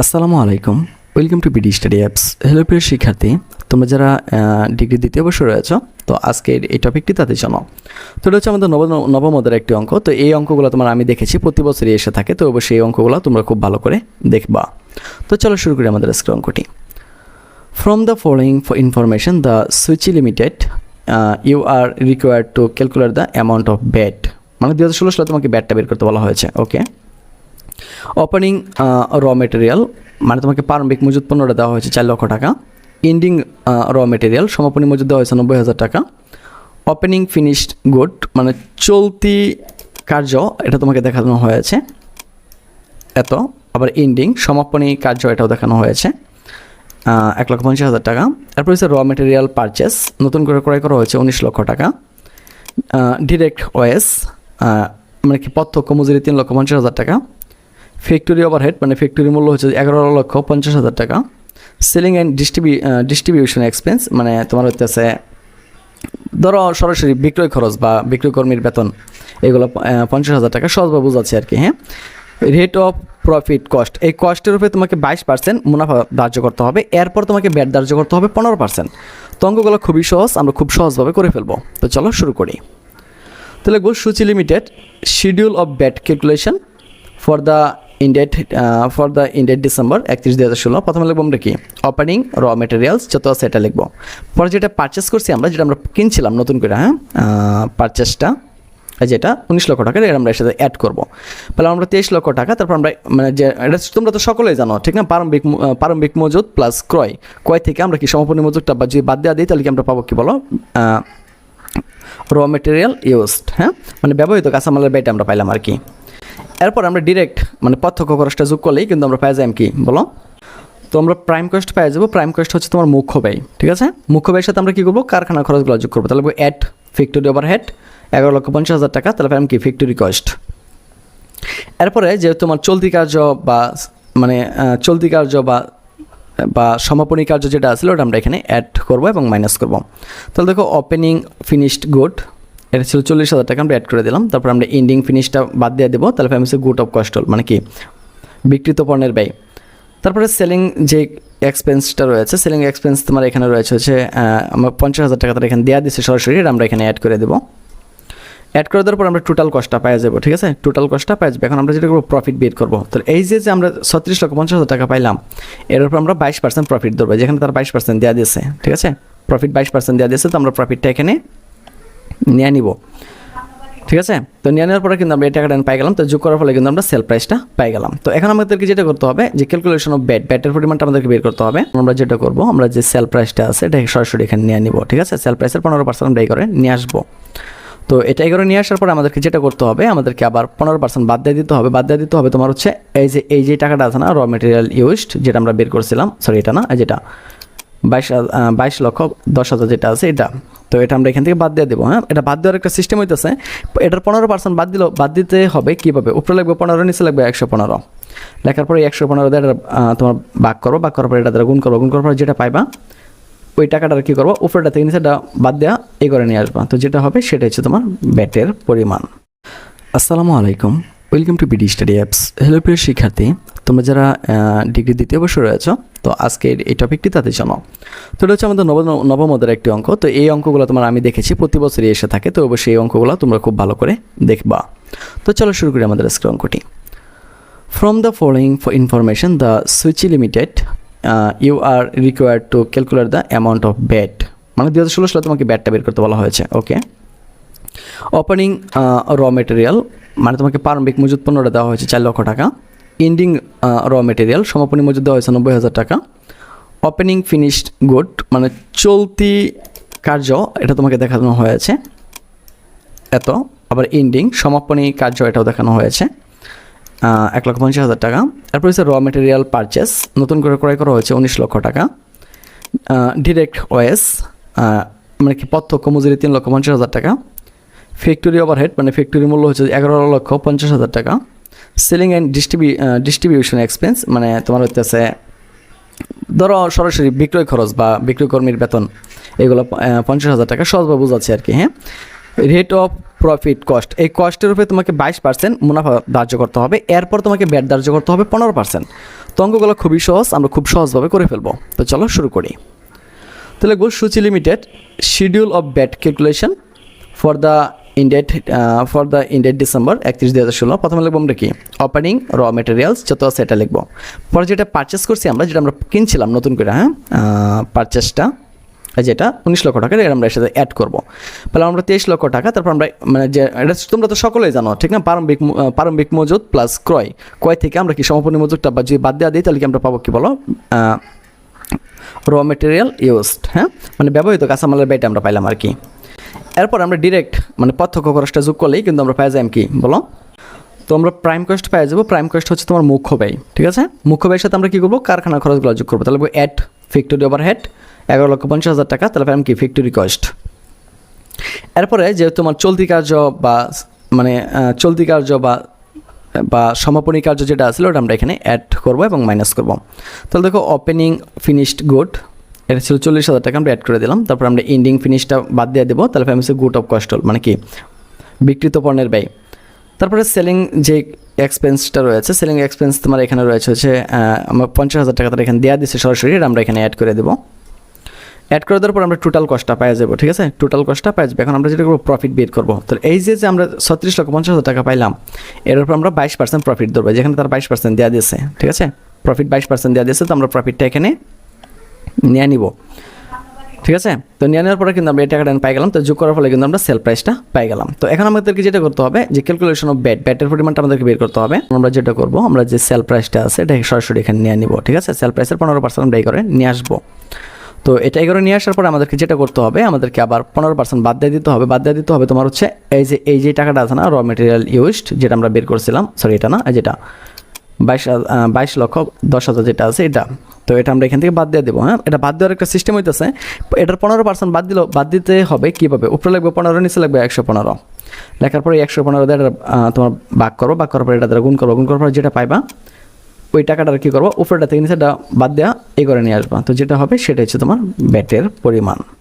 আসসালামু আলাইকুম। Welcome to BD study apps hello প্রিয় শিক্ষার্থী, তোমরা যারা ডিগ্রি দ্বিতীয় বর্ষে রয়েছো, তো আজকের এই টপিকটি তাদের জন্য। তো এটা হচ্ছে আমাদের নব নবমদের একটি অঙ্ক। তো এই অঙ্কগুলো তোমার আমি দেখেছি, প্রতি বছরই এসে থাকে, তো অবশ্যই এই অঙ্কগুলো তোমরা খুব ভালো করে দেখবা। তো চলো শুরু করি আমাদের আজকের অঙ্কটি। From the following for information the Suchi limited you are required to calculate the amount of VAT মানে দু হাজার ষোলো সালে তোমাকে ব্যাটটা বের করতে বলা হয়েছে ওকে ওপেনিং র মেটেরিয়াল মানে তোমাকে প্রারম্ভিক মজুদ পণ্যটা দেওয়া হয়েছে চার লক্ষ টাকা। এন্ডিং র মেটেরিয়াল সমাপনী মজুদ দেওয়া হয়েছে নব্বই হাজার টাকা। ওপেনিং ফিনিশড গুড মানে চলতি কার্য, এটা তোমাকে দেখানো হয়েছে। এত, আবার এন্ডিং সমাপনী কার্য এটাও দেখানো হয়েছে। এক লক্ষ পঞ্চাশ হাজার টাকা। তারপর হচ্ছে র মেটেরিয়াল পারচেস নতুন করে ক্রয় করা হয়েছে উনিশ লক্ষ টাকা। ডিরেক্ট ওয়েস মানে কি প্রত্যক্ষ মজুরি তিন লক্ষ পঞ্চাশ হাজার টাকা। ফ্যাক্টরি ওভারহেড মানে ফ্যাক্টরি মূল্য হচ্ছে এগারো লক্ষ পঞ্চাশ হাজার টাকা। সেলিং অ্যান্ড ডিস্ট্রিবিউ ডিস্ট্রিবিউশন এক্সপেন্স মানে তোমার হচ্ছে ধরো সরাসরি বিক্রয় খরচ বা বিক্রয় কর্মীর বেতন, এগুলো পঞ্চাশ হাজার টাকা, সহজভাবে বোঝাচ্ছে আর কি হ্যাঁ? রেট অফ প্রফিট কস্ট এই কস্টের উপরে তোমাকে বাইশ পার্সেন্ট মুনাফা ধার্য করতে হবে, এরপর তোমাকে ব্যাট ধার্য করতে হবে পনেরো পার্সেন্ট তো অঙ্কগুলো খুবই সহজ, আমরা খুব সহজভাবে করে ফেলব। তো চলো শুরু করি। তো লিখব Suchi limited schedule of VAT calculation for the ended for the ended December একত্রিশ দুই হাজার ষোলো। প্রথমে লিখব আমরা কি? ওপেনিং র মেটেরিয়ালস যত আছে এটা লিখব। পরে যেটা পারচেস করছি আমরা, যেটা আমরা কিনছিলাম নতুন করে হ্যাঁ পারচেসটা যেটা উনিশ লক্ষ টাকা, এটা আমরা এর সাথে অ্যাড করব। তাহলে আমরা তেইশ লক্ষ টাকা, তারপর আমরা মানে যে, এটা তোমরা তো সকলেই জানো, ঠিক না? প্রারম্ভিক প্রারম্ভিক মজুদ প্লাস ক্রয়। ক্রয় থেকে আমরা কি সমাপনী মজুদটা বা যদি বাদ দেওয়া দিই, তাহলে কি আমরা পাবো কি বলো? র মেটেরিয়াল ইউজড হ্যাঁ? মানে ব্যবহৃত কাঁচামালের ব্যয়টা আমরা পাইলাম আর কি। এরপর আমরা ডিরেক্ট মানে প্রত্যক্ষ খরচটা যোগ করলেই কিন্তু আমরা পাই যাই কি? বলো? তো আমরা প্রাইম কস্ট পাই যাব। প্রাইম কস্ট হচ্ছে তোমার মুখ্য ব্যয়, ঠিক আছে? মুখ্য ব্যয়ের সাথে আমরা কী করব? কারখানা খরচগুলো যোগ করব। তাহলে অ্যাট ফ্যাক্টরি ওভার হেড এগারো লক্ষ পঞ্চাশ হাজার টাকা, তাহলে পাইলাম কি? ফ্যাক্টরি কস্ট এরপরে যে তোমার চলতি কার্য বা মানে চলতি কার্য বা বা সমাপনী কার্য যেটা আছে ওটা আমরা এখানে অ্যাড করব এবং মাইনাস করব। তাহলে দেখো ওপেনিং ফিনিশড গুড এটা ছিল চল্লিশ হাজার টাকা, আমরা অ্যাড করে দিলাম। তারপর আমরা এন্ডিং ফিনিশটা বাদ দিয়ে দেবো। তাহলে আমি গুড অফ কস্টল মানে কি? বিকৃত পণ্যের ব্যয়। তারপরে সেলিং যে এক্সপেন্সটা রয়েছে সেলিং এক্সপেন্স তোমার এখানে রয়েছে হচ্ছে আমার পঞ্চাশ হাজার টাকা তারা এখানে দেওয়া দিচ্ছে সরাসরি। আমরা এখানে অ্যাড করে দেবো। অ্যাড করে দেওয়ার পর আমরা টোটাল কস্টটা পাই যাব, ঠিক আছে? টোটাল কস্টটা পাই যাব। এখন আমরা যেটা করব প্রফিট বের করব। তাহলে এই যে আমরা ছত্রিশ লক্ষ পঞ্চাশ হাজার টাকা পাইলাম, এর উপর আমরা বাইশ পার্সেন্ট প্রফিট ধরবো। যেখানে তার বাইশ পার্সেন্ট দেওয়া দিয়েছে, ঠিক আছে? প্রফিট বাইশ পার্সেন্ট দেওয়া দিয়েছে, তো আমরা প্রফিটটা এখানে নিয়ে নিব। ঠিক আছে? তো নিয়ে নেওয়ার পরে কিন্তু আমরা এই টাকাটা পাই গেলাম। তো যোগ করার ফলে কিন্তু আমরা সেল প্রাইসটা পাই গেলাম। তো এখন আমাদেরকে যেটা করতে হবে, যে ক্যালকুলেশন অফ ব্যাট ব্যাটের পরিমাণটা আমাদেরকে বের করতে হবে। আমরা যেটা করব, আমরা যে সেল প্রাইসটা আছে, এটা সরাসরি এখানে নিয়ে নিব। ঠিক আছে? সেল প্রাইসের পনেরো পার্সেন্ট আমরা এই করে নিয়ে আসব। তো এটা এগারো নিয়ে আসার পরে আমাদেরকে যেটা করতে হবে, আমাদেরকে আবার পনেরো পার্সেন্ট বাদ দিয়ে দিতে হবে। বাদ দিয়ে দিতে হবে তোমার হচ্ছে, এই যে এই যে টাকাটা আছে না র মেটেরিয়াল ইউজড যেটা আমরা বের করছিলাম সরি এটা না যেটা বাইশ বাইশ লক্ষ দশ হাজার যেটা আছে এটা। তো এটা আমরা এখান থেকে বাদ দিয়ে দেবো হ্যাঁ? এটা বাদ দেওয়ার একটা সিস্টেম হইতেছে। এটার পনেরো পার্সেন্ট বাদ দিল বাদ দিতে হবে কীভাবে? উপরে লাগবে পনেরো নিচে লাগবে একশো পনেরো। লেখার পরে একশো পনেরো এটা, তোমার বাক করব বাক করার পরে এটা দ্বারা গুণ করব। গুণ করার পরে যেটা পাইবা ওই টাকাটা কী করব? উপরেটা থেকে নিচেটা বাদ দেওয়া এই করে নিয়ে আসবা। তো যেটা হবে সেটা হচ্ছে তোমার ব্যাটের পরিমাণ। আসসালামু আলাইকুম। Welcome to BD study apps hello প্রিয় শিক্ষার্থী। তোমরা যারা ডিগ্রি দ্বিতীয় বর্ষে রয়েছো, তো আজকের এই টপিকটি তাদের জন্য। তো এটা হচ্ছে আমাদের নব নবমদের একটি অঙ্ক। তো এই অঙ্কগুলো তোমার আমি দেখেছি, প্রতি বছরই এসে থাকে। তো অবশ্যই এই অঙ্কগুলো তোমরা খুব ভালো করে দেখবা। তো চলো শুরু করি আমাদের আজকের অঙ্কটি। From the following for information the Suchi limited you are required to calculate the amount of VAT মানে দু হাজার ষোলো সালে তোমাকে ব্যাটটা বের করতে বলা হয়েছে। ওকে ওপেনিং র মেটেরিয়াল মানে তোমাকে প্রারম্ভিক মজুদ পণ্যটা দেওয়া হয়েছে চার লক্ষ টাকা। এন্ডিং র মেটেরিয়াল সমাপনী মজুদ দেওয়া হয়েছে নব্বই হাজার টাকা। ওপেনিং ফিনিশড গুড মানে চলতি কার্য এটা তোমাকে দেখানো হয়েছে। এত, আবার এন্ডিং সমাপনী কার্য এটাও দেখানো হয়েছে। এক লক্ষ পঞ্চাশ হাজার টাকা। তারপর হচ্ছে র মেটেরিয়াল পারচেস নতুন করে ক্রয় করা হয়েছে উনিশ লক্ষ টাকা। ডিরেক্ট ওয়েস মানে কি প্রত্যক্ষ মজুরি তিন লক্ষ পঞ্চাশ হাজার টাকা। ফ্যাক্টরি ওভারহেড মানে ফ্যাক্টরি মূল্য হচ্ছে এগারো লক্ষ পঞ্চাশ হাজার টাকা। সেলিং অ্যান্ড ডিস্ট্রিবিউ ডিস্ট্রিবিউশন এক্সপেন্স মানে তোমার হচ্ছে ধরো সরাসরি বিক্রয় খরচ বা বিক্রয় কর্মীর বেতন, এগুলো পঞ্চাশ হাজার টাকা সহজভাবে বোঝাচ্ছে আর কি হ্যাঁ? রেট অফ প্রফিট কস্ট এই কস্টের উপরে তোমাকে বাইশ পার্সেন্ট মুনাফা ধার্য করতে হবে, এরপর তোমাকে ব্যাট ধার্য করতে হবে পনেরো পার্সেন্ট তো অঙ্কগুলো খুবই সহজ, আমরা খুব সহজভাবে করে ফেলব। তো চলো শুরু করি। তো লিখব Suchi limited schedule of VAT calculation for the ended for the ended December একত্রিশ দুই হাজার ষোলো। প্রথমে লিখব আমরা কি? ওপেনিং র মেটেরিয়ালস যত আছে এটা লিখব। পরে যেটা পারচেস করছি আমরা, যেটা আমরা কিনছিলাম নতুন করে হ্যাঁ? পারচেসটা যেটা, উনিশ লক্ষ টাকা, এটা আমরা এর সাথে অ্যাড করব। তাহলে আমরা তেইশ লক্ষ টাকা, তারপর আমরা মানে যে, এটা তোমরা তো সকলেই জানো, ঠিক না? প্রারম্ভিক প্রারম্ভিক মজুদ প্লাস ক্রয়। ক্রয় থেকে আমরা কি সমাপনী মজুদটা বা যদি বাদ দেওয়া দিই, তাহলে কি আমরা পাবো কি বলো? র মেটেরিয়াল ইউজড হ্যাঁ? মানে ব্যবহৃত কাঁচামালের ব্যয়টা আমরা পাইলাম আর কি। এরপর আমরা ডিরেক্ট মানে প্রত্যক্ষ খরচটা যোগ করলেই কিন্তু আমরা পাই যাই কি? বলো? তো আমরা প্রাইম কস্ট পেয়ে যাব। প্রাইম কস্ট হচ্ছে তোমার মুখ্য ব্যয়, ঠিক আছে? মুখ্য ব্যয়ের সাথে আমরা কী করব? কারখানা খরচগুলো যোগ করব। তাহলে অ্যাট ফ্যাক্টরি ওভার হেড এগারো লক্ষ পঞ্চাশ হাজার টাকা, তাহলে পাইলাম কি? ফ্যাক্টরি কস্ট এরপরে যে তোমার চলতি কার্য বা মানে চলতি কার্য বা বা সমাপনী কার্য যেটা আছে, ওটা আমরা এখানে অ্যাড করব এবং মাইনাস করব। তাহলে দেখো ওপেনিং ফিনিশড গুড এটা ছিল চল্লিশ হাজার টাকা, আমরা অ্যাড করে দিলাম। তারপর আমরা ইন্ডিং ফিনিশটা বাদ দিয়ে দেবো। তাহলে আমি গুড অফ কস্ট মানে কি? বিকৃত পণ্যের ব্যয়। তারপরে সেলিং যে এক্সপেন্সটা রয়েছে সেলিং এক্সপেন্স তোমার এখানে রয়েছে হচ্ছে আমার পঞ্চাশ হাজার টাকা তারা এখানে দেওয়া দিচ্ছে সরাসরি, এটা আমরা এখানে অ্যাড করে দেবো। অ্যাড করে দেওয়ার পর আমরা টোটাল কস্টটা পাই যাব, ঠিক আছে? টোটাল কস্টটা পাই যাব। এখন আমরা যেটা করব প্রফিট বের করব। তো এই যে যে আমরা ছত্রিশ লক্ষ পঞ্চাশ হাজার টাকা পাইলাম, এর উপর আমরা বাইশ পার্সেন্ট প্রফিট ধরবো। যেখানে তার বাইশ পার্সেন্ট দেওয়া দিয়েছে, ঠিক আছে? প্রফিট বাইশ পার্সেন্ট দেওয়া দিয়েছে, তো আমরা প্রফিটটা এখানে নিয়ে নিব। ঠিক আছে? তো নিয়ে নেওয়ার পরে কিন্তু আমরা এই টাকাটা পাই গেলাম। তো যোগ করার ফলে কিন্তু আমরা সেল প্রাইসটা পাই গেলাম। তো এখন আমাদেরকে যেটা করতে হবে, যে ক্যালকুলেশন অফ ব্যাট ব্যাটের পরিমাণটা আমাদেরকে বের করতে হবে। আমরা যেটা করব, আমরা যে সেল প্রাইসটা আছে এটা সরাসরি এখানে নিয়ে নিব। ঠিক আছে? সেল প্রাইসের পনেরো পার্সেন্ট আমরা এই করে নিয়ে আসব। তো এটা এগারো নিয়ে আসার পরে আমাদেরকে যেটা করতে হবে, আমাদেরকে আবার পনেরো পার্সেন্ট বাদ দিয়ে দিতে হবে। বাদ দিয়ে দিতে হবে তোমার হচ্ছে এই যে এই যে টাকাটা আছে না র মেটেরিয়াল ইউজড যেটা আমরা বের করছিলাম সরি এটা না যেটা বাইশ বাইশ লক্ষ দশ হাজার যেটা আছে এটা। তো এটা আমরা এখান থেকে বাদ দিয়ে দেবো হ্যাঁ? এটা বাদ দেওয়ার একটা সিস্টেম হইতেছে। এটার পনেরো পার্সেন্ট বাদ দিলেও বাদ দিতে হবে কীভাবে? উপরে লাগবে পনেরো নিচে লাগবে একশো পনেরো। লেখার পরে একশো পনেরো এটা, তোমার বাক করো। বাক করার পরে এটা দ্বারা গুণ করব গুণ করার পরে যেটা পাইবা ওই টাকাটা কী করব? উপরেটা থেকে নিচেটা বাদ দেওয়া এই করে নিয়ে আসবা। তো যেটা হবে সেটা হচ্ছে তোমার ব্যাটের পরিমাণ।